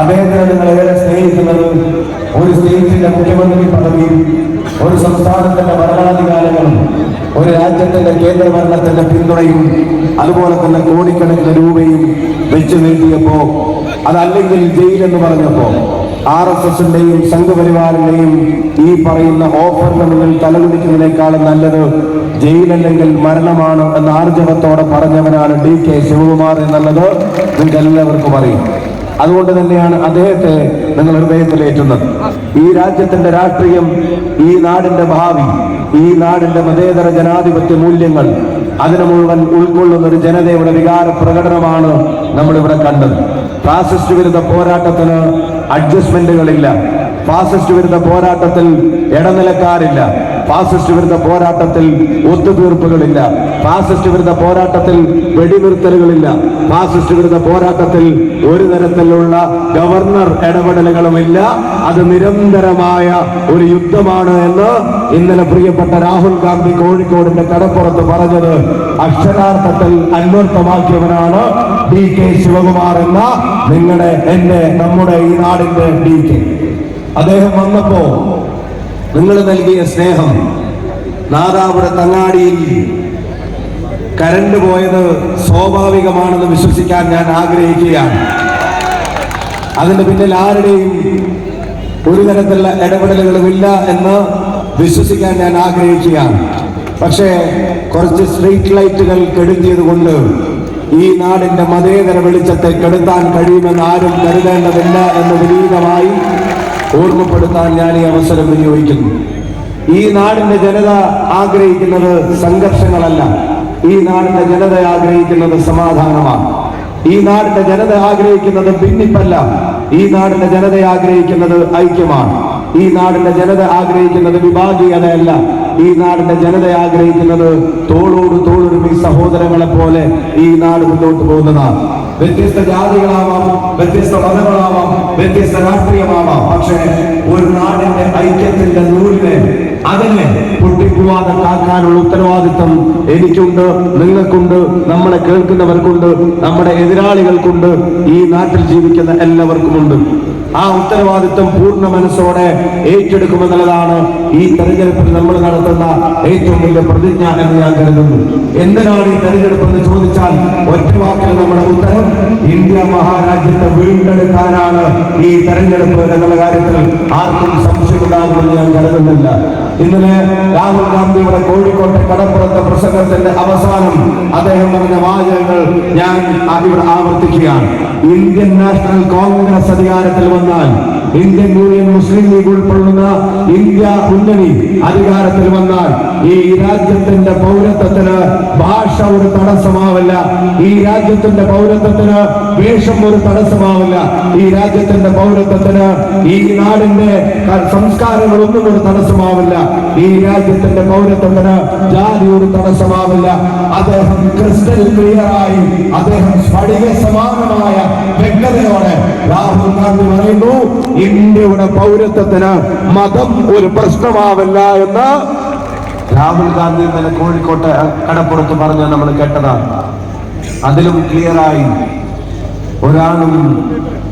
അദ്ദേഹത്തിന് നിങ്ങൾ ഏറെ സ്നേഹിക്കുന്നത് ഒരു സ്റ്റേറ്റിന്റെ മുഖ്യമന്ത്രി പദവിയും ഒരു സംസ്ഥാനത്തിന്റെ ഭരണാധികാരങ്ങളും ഒരു രാജ്യത്തിന്റെ കേന്ദ്ര ഭരണത്തിന്റെ പിന്തുണയും അതുപോലെ തന്നെ കോടിക്കണക്കിന് രൂപയും വെച്ചു നീട്ടിയപ്പോ അതല്ലെങ്കിൽ ജയിലെന്ന് പറഞ്ഞപ്പോ ആർ എസ് എസിന്റെയും സംഘപരിവാറിന്റെയും ഈ പറയുന്ന ഓഫറിന് മുന്നിൽ തലകുടിക്കുന്നതിനേക്കാളും നല്ലത് ജയിലല്ലെങ്കിൽ മരണമാണ് എന്ന ആർജവത്തോടെ പറഞ്ഞവനാണ് ഡി കെ ശിവകുമാർ എന്നുള്ളത് നിങ്ങൾക്ക് എല്ലാവർക്കും അറിയും. അതുകൊണ്ട് തന്നെയാണ് അദ്ദേഹത്തെ നിങ്ങൾ ഹൃദയത്തിലേറ്റുന്നത്. ഈ രാജ്യത്തിന്റെ രാഷ്ട്രീയം ഈ നാടിന്റെ ഭാവി ഈ നാടിന്റെ മതേതര ജനാധിപത്യ മൂല്യങ്ങൾ അതിനു മുഴുവൻ ഉൾക്കൊള്ളുന്ന ഒരു ജനതയുടെ വികാര പ്രകടനമാണ് നമ്മളിവിടെ കണ്ടത്. ഫാസിസ്റ്റ് വിരുദ്ധ പോരാട്ടത്തിന് അഡ്ജസ്റ്റ്മെന്റുകളില്ല ഫാസിസ്റ്റ് വിരുദ്ധ പോരാട്ടത്തിൽ ഇടനിലക്കാരില്ല. ഫാസിസ്റ്റ് വിരുദ്ധ പോരാട്ടത്തിൽ ഒത്തുതീർപ്പുകളില്ല. ഫാസിസ്റ്റ് വിരുദ്ധ പോരാട്ടത്തിൽ വെടിനിർത്തലുകളില്ല. ഫാസിസ്റ്റ് വിരുദ്ധ പോരാട്ടത്തിൽ ഒരു തരത്തിലുള്ള ഗവർണർ ഇടപെടലുകളുമില്ല. അത് നിരന്തരമായ ഒരു യുദ്ധമാണ് എന്ന് ഇന്നലെ പ്രിയപ്പെട്ട രാഹുൽ ഗാന്ധി കോഴിക്കോടിന്റെ കടപ്പുറത്ത് പറഞ്ഞത്. അക്ഷരാർത്ഥത്തിൽ അന്വർത്ഥമാക്കിയവനാണ് ഡി കെ ശിവകുമാർ എന്ന നിങ്ങളുടെ എന്റെ നമ്മുടെ ഈ നാടിന്റെ ഡി കെ. അദ്ദേഹം വന്നപ്പോ നിങ്ങൾ നൽകിയ സ്നേഹം നാദാപുര തങ്ങാടിയിൽ കരണ്ട് പോയത് സ്വാഭാവികമാണെന്ന് വിശ്വസിക്കാൻ ഞാൻ ആഗ്രഹിക്കുകയാണ്. അതിന്റെ പിന്നിൽ ആരുടെയും ഒരു തരത്തിലുള്ള ഇടപെടലുകളുമില്ല എന്ന് വിശ്വസിക്കാൻ ഞാൻ ആഗ്രഹിക്കുകയാണ്. പക്ഷേ കുറച്ച് സ്ട്രീറ്റ് ലൈറ്റുകൾ കെടുത്തിയത് കൊണ്ട് ഈ നാടിന്റെ മതേതര വെളിച്ചത്തെ കെടുത്താൻ കഴിയുമെന്ന് ആരും കരുതേണ്ടതില്ല എന്ന് വിനീതമായി ഓർമ്മപ്പെടുത്താൻ ഞാൻ ഈ അവസരം വിനിയോഗിക്കുന്നു. ഈ നാടിന്റെ ജനത ആഗ്രഹിക്കുന്നത് സംഘർഷങ്ങളല്ല. ഈ നാടിന്റെ ജനത ആഗ്രഹിക്കുന്നത് സമാധാനമാണ്. ഈ നാടിന്റെ ജനത ആഗ്രഹിക്കുന്നത് ഭിന്നിപ്പല്ല. ഈ നാടിന്റെ ജനത ആഗ്രഹിക്കുന്നത് ഐക്യമാണ്. ഈ നാടിന്റെ ജനത ആഗ്രഹിക്കുന്നത് വിഭാഗീയതയല്ല. ഈ നാടിന്റെ ജനത ആഗ്രഹിക്കുന്നത് തോളോട് തോളൊരുമി സഹോദരങ്ങളെ പോലെ ഈ നാട് മുന്നോട്ട് പോകുന്നതാണ്. വ്യത്യസ്ത ജാതികളാവാം വ്യത്യസ്ത മതങ്ങളാവാം വ്യത്യസ്ത രാഷ്ട്രീയമാവാം. പക്ഷേ ഒരു നാടിന്റെ ഐക്യത്തിന്റെ നൂലിനെ അതിനെ പൊട്ടിക്കുവാതെ കാക്കാനുള്ള ഉത്തരവാദിത്വം എനിക്കുണ്ട് നിങ്ങൾക്കുണ്ട് നമ്മളെ കേൾക്കുന്നവർക്കുണ്ട് നമ്മുടെ എതിരാളികൾക്കുണ്ട് ഈ നാട്ടിൽ ജീവിക്കുന്ന എല്ലാവർക്കുമുണ്ട്. ആ ഉത്തരവാദിത്വം പൂർണ മനസ്സോടെ ഏറ്റെടുക്കുമെന്നുള്ളതാണ് ഈ തെരഞ്ഞെടുപ്പിൽ നമ്മൾ നടത്തുന്ന ഏറ്റവും വലിയ പ്രതിജ്ഞ എന്ന് ഞാൻ കരുതുന്നു. എന്തിനാണ് ഈ തെരഞ്ഞെടുപ്പ് എന്ന് ചോദിച്ചാൽ ഒറ്റ വാക്കിൽ നമ്മുടെ ഉത്തരം ഇന്ത്യ മഹാരാജ്യത്തെ വീണ്ടെടുക്കാനാണ് ഈ തെരഞ്ഞെടുപ്പ് എന്നുള്ള കാര്യത്തിൽ ആർക്കും സംശയമുണ്ടാകുമെന്ന് ഞാൻ കരുതുന്നില്ല. ഇന്നലെ രാഹുൽ ഗാന്ധിയുടെ കോഴിക്കോട്ടെ കടപ്പുറത്തെ പ്രസംഗത്തിന്റെ അവസാനം അദ്ദേഹം പറഞ്ഞ വാചകങ്ങൾ ഞാൻ ഇവിടെ ആവർത്തിക്കുകയാണ്. ഇന്ത്യൻ നാഷണൽ കോൺഗ്രസ് അധികാരത്തിൽ വന്നാൽ ഇന്ത്യൻ യൂണിയൻ മുസ്ലിം ലീഗ് ഉൾക്കൊള്ളുന്ന ഇന്ത്യ മുന്നണി അധികാരത്തിൽ വന്നാൽ ഈ രാജ്യത്തിന്റെ പൗരത്വത്തിന് ഭാഷ ഒരു തടസ്സമാവില്ല. ഈ രാജ്യത്തിന്റെ പൗരത്വത്തിന് വേഷം ഒരു തടസ്സമാവില്ല. ഈ രാജ്യത്തിന്റെ പൗരത്വത്തിന് ഈ നാടിന്റെ സംസ്കാരങ്ങളൊന്നും ഒരു തടസ്സമാവില്ല. ഈ രാജ്യത്തിന്റെ പൗരത്വത്തിന് ജാതി ഒരു തടസ്സമാവില്ല. അദ്ദേഹം ക്രിസ്റ്റൽ ക്ലിയറായി അദ്ദേഹം സ്ഫടിക സമാനമായ വ്യക്തതയോടെ രാഹുൽ ഗാന്ധി ഇന്ത്യയുടെ പൗരത്വത്തിന് മതം ഒരു പ്രശ്നമാവില്ല എന്ന് രാഹുൽ ഗാന്ധി ഇന്നലെ കോഴിക്കോട്ട് കടപ്പുറത്ത് പറഞ്ഞ നമ്മൾ കേട്ടതാണ്. അതിലും ക്ലിയറായി ഒരാളും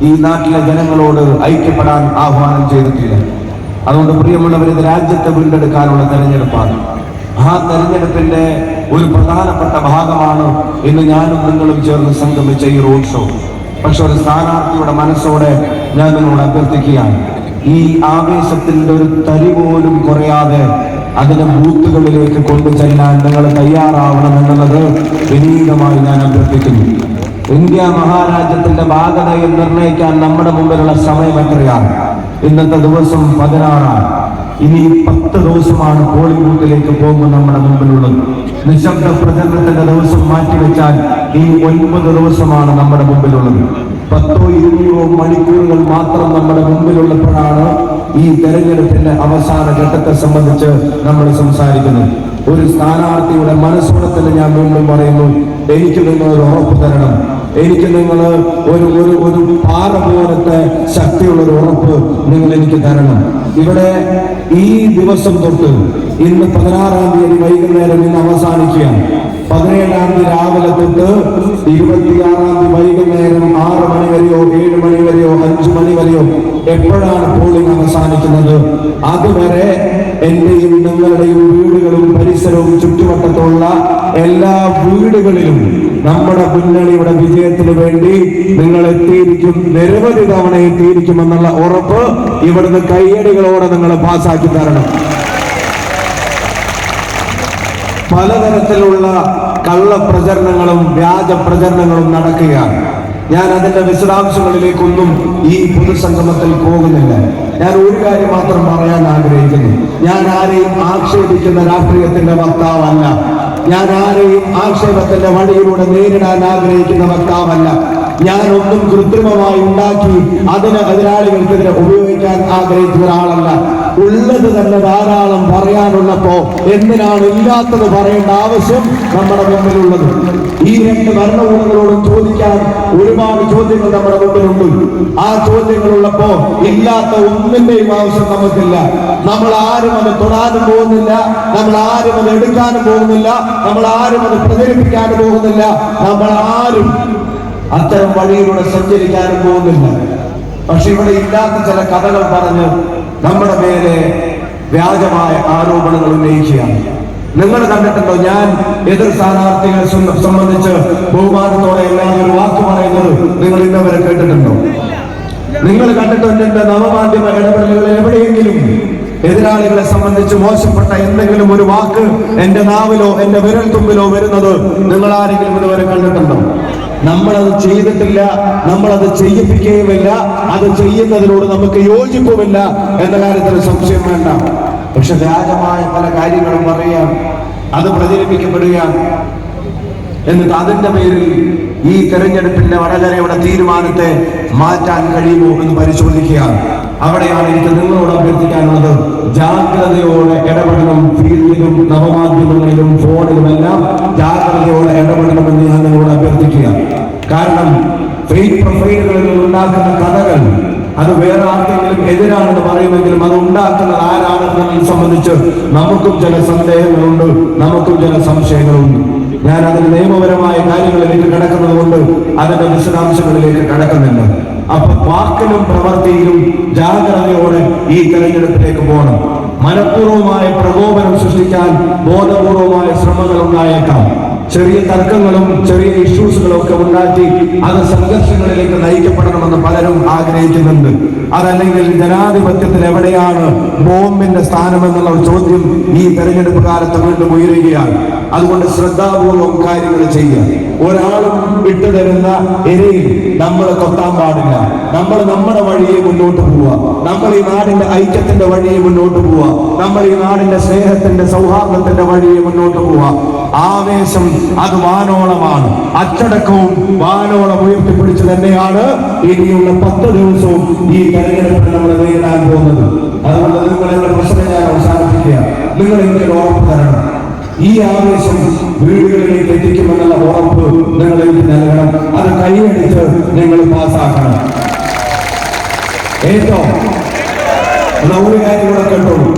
ഈ നാട്ടിലെ ജനങ്ങളോട് ഐക്യപ്പെടാൻ ആഹ്വാനം ചെയ്തിട്ടില്ല. അതുകൊണ്ട് പ്രിയമുള്ളവർ ഇത് രാജ്യത്തെ വീണ്ടെടുക്കാനുള്ള തെരഞ്ഞെടുപ്പാണ്. ആ തെരഞ്ഞെടുപ്പിന്റെ ഒരു പ്രധാനപ്പെട്ട ഭാഗമാണ് ഇന്ന് ഞാനും നിങ്ങളും ചേർന്ന് സംഗമിച്ച ഈ റോഡ് ഷോ. പക്ഷെ ഒരു സ്ഥാനാർത്ഥിയുടെ മനസ്സോടെ ഞാൻ നിങ്ങളോട് അഭ്യർത്ഥിക്കുകയാണ്. ഈ ആവേശത്തിന്റെ ഒരു തരി പോലും കുറയാതെ അതിനെ ബൂത്തുകളിലേക്ക് കൊണ്ടു ചെല്ലാൻ നിങ്ങൾ തയ്യാറാവണം എന്നുള്ളത് വിനീതമായി ഞാൻ അഭ്യർത്ഥിക്കുന്നു. ഇന്ത്യ മഹാരാജ്യത്തിന്റെ ഭാഗതയെ നിർണയിക്കാൻ നമ്മുടെ മുമ്പിലുള്ള സമയം എത്രയാണ്? ഇന്നത്തെ ദിവസം പതിനാറാണ്. ഇനി പത്ത് ദിവസമാണ് ബോളിവുഡിലേക്ക് പോകുമ്പോൾ നമ്മുടെ മുമ്പിലുള്ളത്. നിശബ്ദ പ്രചരണത്തിന്റെ ദിവസം മാറ്റിവെച്ചാൽ ഈ ഒൻപത് ദിവസമാണ് നമ്മുടെ മുമ്പിലുള്ളത്. പത്തോ ഇരുപതോ മണിക്കൂറുകൾ മാത്രം നമ്മുടെ മുമ്പിലുള്ളപ്പോഴാണ് ഈ തെരഞ്ഞെടുപ്പിന്റെ അവസാന ഘട്ടത്തെ സംബന്ധിച്ച് നമ്മൾ സംസാരിക്കുന്നത്. ഒരു സ്ഥാനാർത്ഥിയുടെ മനസ്സുറത്തിൽ ഞാൻ വീണ്ടും പറയുന്നു എനിക്ക് നിങ്ങൾ ഒരു ഉറപ്പ് തരണം. എനിക്ക് നിങ്ങൾ ഒരു ഒരു ഒരു പാറ പോലത്തെ ശക്തിയുള്ള ഒരു ഉറപ്പ് നിങ്ങൾ എനിക്ക് തരണം. ഇവിടെ ഈ ദിവസം തൊട്ട് ഇന്ന് പതിനാറാം തീയതി വൈകുന്നേരം ഇന്ന് അവസാനിക്കുകയാണ് പതിനേഴാം തീയതി രാവിലെ തൊട്ട് ഇരുപത്തിയാറാം തീയതി വൈകുന്നേരം ആറ് മണി വരെയോ ഏഴ് മണി വരെയോ അഞ്ചു മണി വരെയോ എപ്പോഴാണ് പോളിംഗ് അവസാനിക്കുന്നത്? അതുവരെ എന്റെയും നിങ്ങളുടെയും വീടുകളും പരിസരവും ചുറ്റുവട്ടത്തുള്ള എല്ലാ വീടുകളിലും നമ്മുടെ മുന്നണിയുടെ വിജയത്തിന് വേണ്ടി നിങ്ങൾ എത്തിയിരിക്കും നിരവധി തവണ എത്തിയിരിക്കുമെന്നുള്ള ഉറപ്പ് ഇവിടുന്ന് കയ്യടികളോടെ നിങ്ങൾ പാസ്സാക്കി തരണം. പലതരത്തിലുള്ള കള്ള പ്രചരണങ്ങളും വ്യാജ പ്രചരണങ്ങളും നടക്കുകയാണ്. ഞാൻ അതിന്റെ വിശദാംശങ്ങളിലേക്കൊന്നും ഈ പൊതുസംഗമത്തിൽ പോകുന്നില്ല. ഞാൻ ഒരു കാര്യം മാത്രം പറയാൻ ആഗ്രഹിക്കുന്നു. ഞാൻ ആരെയും ആക്ഷേപിക്കുന്ന രാഷ്ട്രീയത്തിന്റെ വക്താവല്ല. ഞാൻ ആരെയും ആക്ഷേപത്തിന്റെ വഴിയിലൂടെ നേരിടാൻ ആഗ്രഹിക്കുന്ന വക്താവല്ല. ഞാൻ ഒന്നും കൃത്രിമമായി ഉണ്ടാക്കി അതിന് എതിരാളികൾക്കെതിരെ ഉപയോഗിക്കാൻ ആഗ്രഹിച്ച ഒരാളല്ല. ഉള്ളത് തന്നെ ധാരാളം പറയാനുള്ളപ്പോ എന്തിനാണ് ഇല്ലാത്തത് പറയേണ്ട ആവശ്യം നമ്മുടെ മുമ്പിലുള്ളത്? ഈ രണ്ട് ഭരണകൂടങ്ങളോടും ചോദിക്കാൻ ഒരുപാട് ചോദ്യങ്ങൾ നമ്മുടെ മുമ്പിലുണ്ട്. ആ ചോദ്യങ്ങളുള്ളപ്പോ ഇല്ലാത്ത ഒന്നിന്റെയും ആവശ്യം നമുക്കില്ല. നമ്മൾ ആരും അത് തൊടാനും പോകുന്നില്ല. നമ്മൾ ആരും അത് എടുക്കാനും പോകുന്നില്ല. നമ്മൾ ആരും അത് പ്രചരിപ്പിക്കാനും പോകുന്നില്ല. നമ്മൾ ആരും അത്തരം വഴിയിലൂടെ സഞ്ചരിക്കാനും പോകുന്നില്ല. പക്ഷെ ഇവിടെ ഇല്ലാത്ത ചില കഥകൾ പറഞ്ഞ് നമ്മുടെ മേലെ വ്യാജമായ ആരോപണങ്ങൾ ഉന്നയിക്കുകയാണ്. നിങ്ങൾ കണ്ടിട്ടുണ്ടോ? ഞാൻ എതിർ സ്ഥാനാർത്ഥികളെ സം- സംബന്ധിച്ച് ബഹുമാനത്തോടെ എല്ലാവരും ഒരു വാക്ക് പറയുന്നത് നിങ്ങൾ ഇന്നവരെ കേട്ടിട്ടുണ്ടോ? നിങ്ങൾ കണ്ടിട്ടുണ്ട് എന്റെ നവമാധ്യമ ഇടപെടലുകളിൽ എവിടെയെങ്കിലും എതിരാളികളെ സംബന്ധിച്ച് മോശപ്പെട്ട എന്തെങ്കിലും ഒരു വാക്ക് എന്റെ നാവിലോ എന്റെ വിരൽ തുമ്പിലോ വരുന്നത് നിങ്ങൾ ആരെങ്കിലും ഇതുവരെ കണ്ടിട്ടുണ്ടോ? നമ്മളത് ചെയ്തിട്ടില്ല നമ്മളത് ചെയ്യിപ്പിക്കുകയുമില്ല അത് ചെയ്യുന്നതിനോട് നമുക്ക് യോജിപ്പുമില്ല എന്ന കാര്യത്തിൽ സംശയം വേണ്ട. പക്ഷെ വ്യാജമായ പല കാര്യങ്ങളും പറയാം. അത് പ്രചരിപ്പിക്കപ്പെടുകയാണ്. എന്നിട്ട് അതിന്റെ പേരിൽ ഈ തെരഞ്ഞെടുപ്പിന്റെ വടകരയുടെ തീരുമാനത്തെ മാറ്റാൻ കഴിയുമോ എന്ന് പരിശോധിക്കുക അവിടെയാണ് എനിക്ക് നിങ്ങളോട് അഭ്യർത്ഥിക്കാനുള്ളത്. ജാഗ്രതയോടെ ഇടപെടണം. ഫീൽഡിലും നവമാധ്യമങ്ങളിലും ഫോണിലുമെല്ലാം ജാഗ്രതയോടെ ഇടപെടണമെന്ന് ഞാൻ നിങ്ങളോട് അഭ്യർത്ഥിക്കുക കാരണം ഫേക്ക് പ്രൊഫൈലുകളിൽ ഉണ്ടാക്കുന്ന കഥകൾ അത് വേറെ ആർക്കെങ്കിലും എതിരാണെന്ന് പറയുമെങ്കിലും അത് ഉണ്ടാക്കുന്നത് ആരാണെന്നതിനെ സംബന്ധിച്ച്? നമുക്കും ചില സന്ദേഹങ്ങളുണ്ട് നമുക്കും ചില സംശയങ്ങളുണ്ട്. ഞാൻ അതിന് നിയമപരമായ കാര്യങ്ങളിലേക്ക് കിടക്കുന്നത് കൊണ്ട് അതിന്റെ വിശദാംശങ്ങളിലേക്ക് കിടക്കുന്നില്ല. അപ്പൊ വാക്കിലും പ്രവൃത്തിയിലും ജാഗ്രതയോടെ ഈ തെരഞ്ഞെടുപ്പിലേക്ക് പോകണം. മനഃപൂർവമായ പ്രകോപനം സൃഷ്ടിക്കാൻ ബോധപൂർവമായ ശ്രമങ്ങൾ ഉണ്ടായേക്കാം. ചെറിയ തർക്കങ്ങളും ചെറിയ ഇഷ്യൂസുകളും ഒക്കെ ഉണ്ടാക്കി അത് സംഘർഷങ്ങളിലേക്ക് നയിക്കപ്പെടണമെന്ന് പലരും ആഗ്രഹിക്കുന്നുണ്ട്. അതല്ലെങ്കിൽ ജനാധിപത്യത്തിൽ എവിടെയാണ് ബോംബിന്റെ സ്ഥാനം എന്നുള്ള ചോദ്യം ഈ തെരഞ്ഞെടുപ്പ് കാലത്ത് വീണ്ടും ഉയരുകയാണ്. അതുകൊണ്ട് ശ്രദ്ധാപൂർവം കാര്യങ്ങൾ ചെയ്യുക. ഒരാളും വിട്ടുതരുന്ന ഇരയിൽ നമ്മൾ കൊത്താൻ പാടില്ല. നമ്മൾ നമ്മുടെ വഴിയെ മുന്നോട്ട് പോവുക. നമ്മൾ ഈ നാടിന്റെ ഐക്യത്തിന്റെ വഴിയെ മുന്നോട്ട് പോവുക. നമ്മൾ ഈ നാടിന്റെ സ്നേഹത്തിന്റെ സൗഹാർദ്ദത്തിന്റെ വഴിയെ മുന്നോട്ട് പോവുക. ആവേശം അത് വാനോളമാണ്. അച്ചടക്കവും വാനോളം ഉയർത്തിപ്പിടിച്ച് തന്നെയാണ് ഇനിയുള്ള പത്ത് ദിവസവും ഈ തെരഞ്ഞെടുപ്പിൽ നമ്മൾ നേരിടാൻ പോകുന്നത്. അതുകൊണ്ട് നിങ്ങളുടെ പ്രശ്നം ഞാൻ അവസാനിപ്പിക്കുക നിങ്ങൾ എനിക്ക് ഉറപ്പ് തരണം. ഈ ആവേശം കൈയടിച്ച് നിങ്ങൾ പാസ്സാക്കണം? ഏറ്റവും ഒരു കാര്യം കൂടെ കേട്ടോളൂ.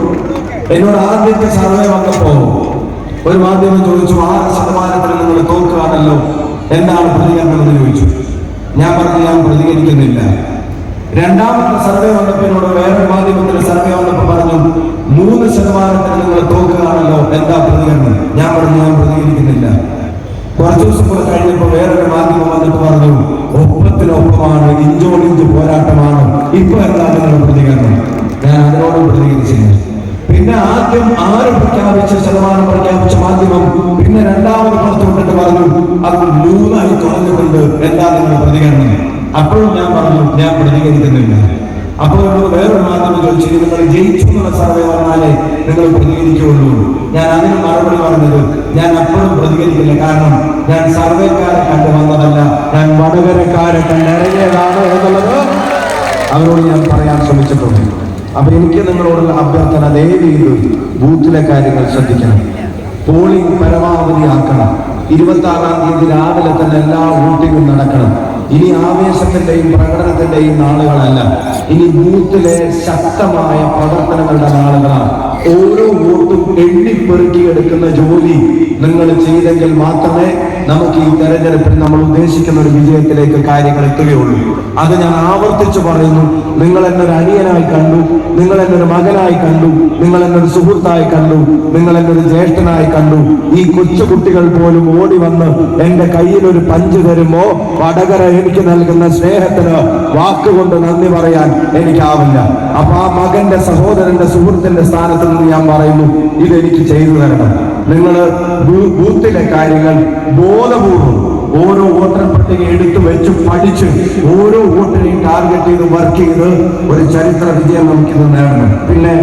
എന്നോട് ആദ്യത്തെ സർവേ വന്നപ്പോ ഒരു മാധ്യമം ചോദിച്ചു ആറ് ശതമാനത്തിൽ നിങ്ങൾ തോക്കുകയാണല്ലോ എന്താണ് പ്രതികരണം എന്ന് ചോദിച്ചു. ഞാൻ പറഞ്ഞു ഞാൻ പ്രതികരിക്കുന്നില്ല. രണ്ടാമത്തെ സർവേ വന്നപ്പോ എന്നോട് വേറെ മാധ്യമത്തിൽ സർവേ വന്നപ്പോ പറഞ്ഞു മൂന്ന് ശതമാനത്തിൽ നിങ്ങൾ തോക്കുകയാണല്ലോ എന്താ പ്രതികരണം? ഞാൻ പറഞ്ഞു ഞാൻ പ്രതികരിക്കുന്നില്ല. കുറച്ചു ദിവസം കൂടെ കഴിഞ്ഞപ്പോൾ വേറൊരു മാധ്യമം വന്നിട്ട് പറഞ്ഞു ഒപ്പത്തിനൊപ്പമാണ് ഇഞ്ചോടിഞ്ച് പോരാട്ടമാണ്. ഇപ്പൊ എന്താ നിങ്ങളുടെ പ്രതികരണം? ഞാൻ അതിനോടും പ്രതികരിച്ചില്ല. പിന്നെ ആദ്യം ആറ് പ്രഖ്യാപിച്ച ശതമാനം പ്രഖ്യാപിച്ച മാധ്യമം? പിന്നെ രണ്ടാമത് പുറത്തുവിട്ടിട്ട് പറഞ്ഞു അത് മൂന്നായി കുറഞ്ഞുകൊണ്ട് എന്താ നിങ്ങളുടെ പ്രതികരണം? അപ്പോഴും ഞാൻ പറഞ്ഞു ഞാൻ പ്രതികരിക്കുന്നില്ല. അപ്പോൾ നമ്മൾ വേറൊരു മാധ്യമം ചോദിച്ചു നിങ്ങൾ ജയിച്ചു എന്നുള്ള സർവേ വന്നാലേ നിങ്ങൾ പ്രതികരിക്കുകയുള്ളൂ. ഞാൻ അതിന് മറുപടി പറഞ്ഞത് ഞാൻ അപ്പോഴും പ്രതികരിക്കില്ല. കാരണം ഞാൻ സർവേക്കാരെ കണ്ടു വന്നതല്ല ഞാൻ വടകരക്കാരെ കണ്ടിറങ്ങിയതാണ് എന്നുള്ളത് അവരോട് ഞാൻ പറയാൻ ശ്രമിച്ചിട്ടുണ്ട്. അപ്പൊ എനിക്ക് നിങ്ങളോടുള്ള അഭ്യർത്ഥന ദയവീത് ചെയ്ത് ബൂത്തിലെ കാര്യങ്ങൾ ശ്രദ്ധിക്കണം. പോളിംഗ് പരമാവധി ആക്കണം. ഇരുപത്തി ആറാം തീയതി രാവിലെ തന്നെ എല്ലാ വോട്ടിങ്ങും നടക്കണം. ഇനി ആവേശത്തിന്റെയും പ്രകടനത്തിന്റെയും നാളുകളല്ല. ഇനി ബൂത്തിലെ ശക്തമായ പ്രവർത്തനങ്ങളുടെ നാളുകളാണ്. ഓരോ വോട്ടും എണ്ണിപ്പെറുക്കിയെടുക്കുന്ന ജോലി നിങ്ങൾ ചെയ്തെങ്കിൽ മാത്രമേ നമുക്ക് ഈ തെരഞ്ഞെടുപ്പിൽ നമ്മൾ ഉദ്ദേശിക്കുന്ന ഒരു വിജയത്തിലേക്ക് കാര്യങ്ങൾ എത്തുകയുള്ളൂ. അത് ഞാൻ ആവർത്തിച്ചു പറയുന്നു. നിങ്ങൾ എന്നൊരു അനിയനായി കണ്ടു. നിങ്ങൾ എന്നെ ഒരു മകനായി കണ്ടു. നിങ്ങൾ എന്നെ ഒരു സുഹൃത്തായി കണ്ടു. നിങ്ങൾ എന്നെ ഒരു ജ്യേഷ്ഠനായി കണ്ടു. ഈ കൊച്ചുകുട്ടികൾ പോലും ഓടി വന്ന് എന്റെ കയ്യിൽ ഒരു പഞ്ച് തരുമോ? വടകര എനിക്ക് നൽകുന്ന സ്നേഹത്തിന് വാക്കുകൊണ്ട് നന്ദി പറയാൻ എനിക്കാവില്ല. അപ്പൊ ആ മകന്റെ സഹോദരന്റെ സുഹൃത്തിന്റെ സ്ഥാനത്ത് നിന്ന് ഞാൻ പറയുന്നു ഇതെനിക്ക് ചെയ്തു തരണം. നിങ്ങൾ ബൂത്തിലെ കാര്യങ്ങൾ ബോധപൂർവം ഓരോ വോട്ടർ പട്ടിക എടുത്തു വെച്ച് പഠിച്ച് ഓരോ വോട്ടിനെയും ടാർഗറ്റ് ചെയ്ത് വർക്ക് ചെയ്ത് ഒരു ചരിത്ര വിജയം നമുക്കിന്ന് നേടണം. പിന്നെ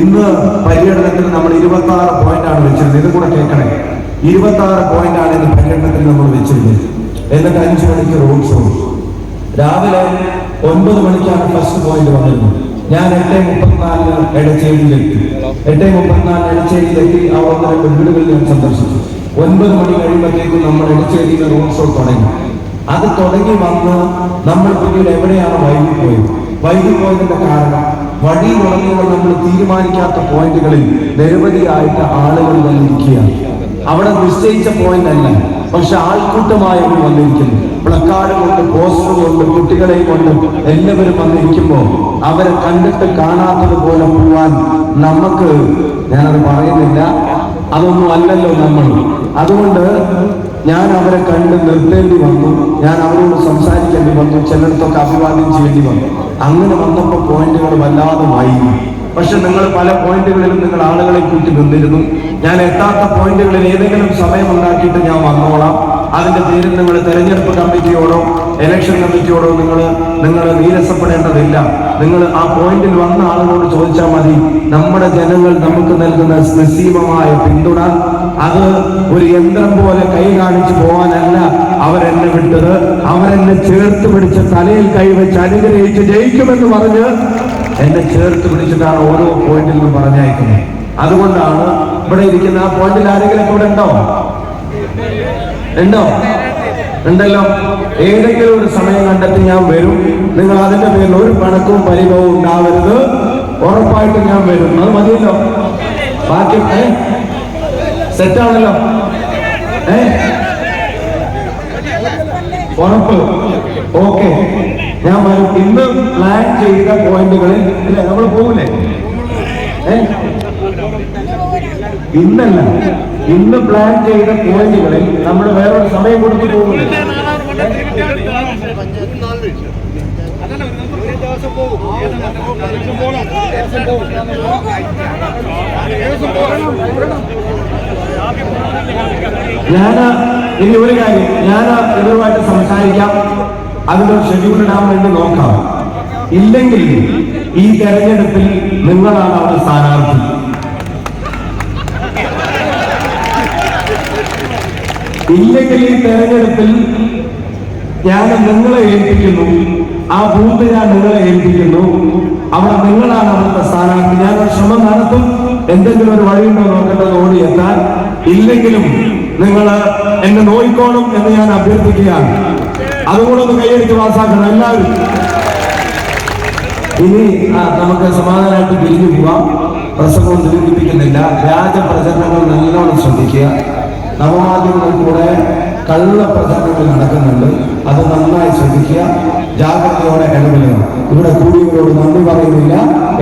ഇന്ന് പര്യടനത്തിൽ നമ്മൾ ഇരുപത്തി ആറ് പോയിന്റ് ആണ് വെച്ചിരുന്നത്. ഇത് കൂടെ കേൾക്കണേ. ഇരുപത്തി ആറ് പോയിന്റ് ആണ് ഇന്ന് പര്യടനത്തിൽ നമ്മൾ വെച്ചിരുന്നത്. എന്നിട്ട് അഞ്ചു മണിക്ക് റോഡ് ഷോ രാവിലെ ഒൻപത് മണിക്കാണ് ഫസ്റ്റ് പോയിന്റ് വന്നിരുന്നത്. ഞാൻ എട്ടേ മുപ്പത്തിനാലിന് എടച്ചേരിയിലെത്തി എട്ടേ മുപ്പത്തിനാലിന് എടച്ചേരിയിലെത്തി ആ ഒന്നര വീടുകളിൽ ഞാൻ സന്ദർശിച്ചു. ഒൻപത് മണി കഴിയുമ്പോഴത്തേക്കും നമ്മൾ എടച്ചേരിയിൽ റോഡ് ഷോ തുടങ്ങി. അത് തുടങ്ങി വന്ന് നമ്മൾ പിന്നീട് എവിടെയാണ് വൈകി പോയത്? വൈകി പോയതിന്റെ കാരണം വഴി തുടങ്ങിയവർ നമ്മൾ തീരുമാനിക്കാത്ത പോയിന്റുകളിൽ നിരവധിയായിട്ട് ആളുകൾ വന്നിരിക്കുകയാണ്. അവിടെ നിശ്ചയിച്ച പോയിന്റ് അല്ല പക്ഷെ ആൾക്കൂട്ടമായി അവർ വന്നിരിക്കുന്നു. പ്ലക്കാർഡ് കൊണ്ട് പോസ്റ്റർ കൊണ്ട് കുട്ടികളെ കൊണ്ട് എല്ലാവരും വന്നിരിക്കുമ്പോൾ അവരെ കണ്ടിട്ട് കാണാത്തതുപോലെ പോവാൻ നമുക്ക് ഞാനത് പറയുന്നില്ല. അതൊന്നും അല്ലല്ലോ നമ്മൾ. അതുകൊണ്ട് ഞാൻ അവരെ കണ്ട് നിർത്തേണ്ടി വന്നു. ഞാൻ അവരോട് സംസാരിക്കേണ്ടി വന്നു. ചിലയിടത്തൊക്കെ അഭിവാദ്യം ചെയ്യേണ്ടി വന്നു. അങ്ങനെ വന്നപ്പോൾ പോയിന്റുകൾ വല്ലാതെ വൈകി പക്ഷെ നിങ്ങൾ പല പോയിന്റുകളിലും നിങ്ങൾ ആളുകളെ കൂട്ടി നിന്നിരുന്നു. ഞാൻ എത്താത്ത പോയിന്റുകളിൽ ഏതെങ്കിലും സമയം ഉണ്ടാക്കിയിട്ട് ഞാൻ വന്നോളാം. അതിന്റെ പേരിൽ നിങ്ങൾ തെരഞ്ഞെടുപ്പ് കമ്മിറ്റിയോടോ എലക്ഷൻ കമ്മിറ്റിയോടോ നിങ്ങൾ നിങ്ങൾ നീരസപ്പെടേണ്ടതില്ല. നിങ്ങൾ ആ പോയിന്റിൽ വന്ന ആളുകളോട് ചോദിച്ചാൽ മതി. നമ്മുടെ ജനങ്ങൾ നമുക്ക് നൽകുന്ന നിസ്സീമമായ പിന്തുണ. അത് ഒരു യന്ത്രം പോലെ കൈ കാണിച്ചു പോകാനല്ല അവരെന്നെ വിട്ടത്. അവരെന്നെ ചേർത്ത് പിടിച്ച് തലയിൽ കൈവച്ച് അനുഗ്രഹിച്ച് ജയിക്കുമെന്ന് പറഞ്ഞ് എന്നെ ചേർത്ത് പിടിച്ചിട്ടാണ് ഓരോ പോയിന്റിൽ നിന്നും പറഞ്ഞയക്കുന്നത്. അതുകൊണ്ടാണ് ഇവിടെ ഇരിക്കുന്ന ആ പോയിന്റിൽ ആരെങ്കിലും ഇവിടെ ഉണ്ടോ? ഉണ്ടോ? ഉണ്ടല്ലോ ഏതെങ്കിലും ഒരു സമയം കണ്ടെത്തി ഞാൻ വരും. നിങ്ങൾ അതിന്റെ പേരിൽ ഒരു പണക്കവും പരിഭവവും ഉണ്ടാവരുത്. ഉറപ്പായിട്ട് ഞാൻ വരും. അത് മതിയല്ലോ. ബാക്കി സെറ്റാണല്ലോ ഏ? ഉറപ്പ്. ഓക്കെ. ഞാൻ വരും. ഇന്ന് പ്ലാൻ ചെയ്ത പോയിന്റുകളിൽ ഇല്ല നമ്മൾ പോകില്ലേ ഇന്നല്ല. ഇന്ന് പ്ലാൻ ചെയ്ത പോയിന്റുകളിൽ നമ്മൾ വേറൊരു സമയം കൊടുത്തു പോകുന്നു ഞാൻ ഇനി ഒരു കാര്യം ഞാൻ ഇവരുമായിട്ട് സംസാരിക്കാം. അതിന്റെ ഒരു ഷെഡ്യൂൾ വേണ്ടി നോക്കാം. ഇല്ലെങ്കിൽ ഈ തെരഞ്ഞെടുപ്പിൽ നിങ്ങളാണ് അവിടെ സ്ഥാനാർത്ഥി. ഇല്ലെങ്കിൽ ഈ തെരഞ്ഞെടുപ്പിൽ ഞാൻ നിങ്ങളെ ഏൽപ്പിക്കുന്നു. ആ ബൂത്ത് ഞാൻ നിങ്ങളെ ഏൽപ്പിക്കുന്നു. അവിടെ നിങ്ങളാണ് അവിടുത്തെ സ്ഥാനാർത്ഥി. ഞാൻ ശ്രമം നടത്തും. എന്തെങ്കിലും ഒരു വഴിയുണ്ടോ നോക്കേണ്ടത് ഓടി എത്താൻ ഇല്ലെങ്കിലും നിങ്ങൾ എന്നെ നോയിക്കോണം എന്ന് ഞാൻ അഭ്യർത്ഥിക്കുകയാണ്. അതുകൂടെ ഒന്ന് കൈയടിച്ച് പാസ്സാക്കണം എല്ലാവരും. ഇനി നമുക്ക് സമാധാനമായിട്ട് പിരിഞ്ഞു പോവാം. പ്രസംഗം ദുരിപ്പിക്കുന്നില്ല വ്യാജ പ്രചരണങ്ങൾ നല്ലോണം ശ്രദ്ധിക്കുക. നവമാധ്യമങ്ങളിൽ കൂടെ കള്ള പ്രചാരണങ്ങൾ നടക്കുന്നുണ്ട്. അത് നന്നായി ശ്രദ്ധിക്കുക. ജാഗ്രതയോടെ ഇടപെടുക. ഇവിടെ കൂടിയവരോട് നന്ദി പറയുന്നില്ല.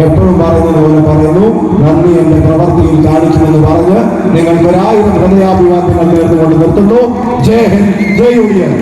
എപ്പോഴും പറയുന്നത് പോലെ പറയുന്നു. നന്ദി എന്റെ പ്രവർത്തിയിൽ കാണിക്കുമെന്ന് പറഞ്ഞ് നിങ്ങൾക്ക് ഒരായിരം ഹൃദയാഭിവാദ്യങ്ങൾ നേർന്നുകൊണ്ട് നിർത്തുന്നു. ജയ് ഹിന്ദ് ജയ് യൂണിയൻ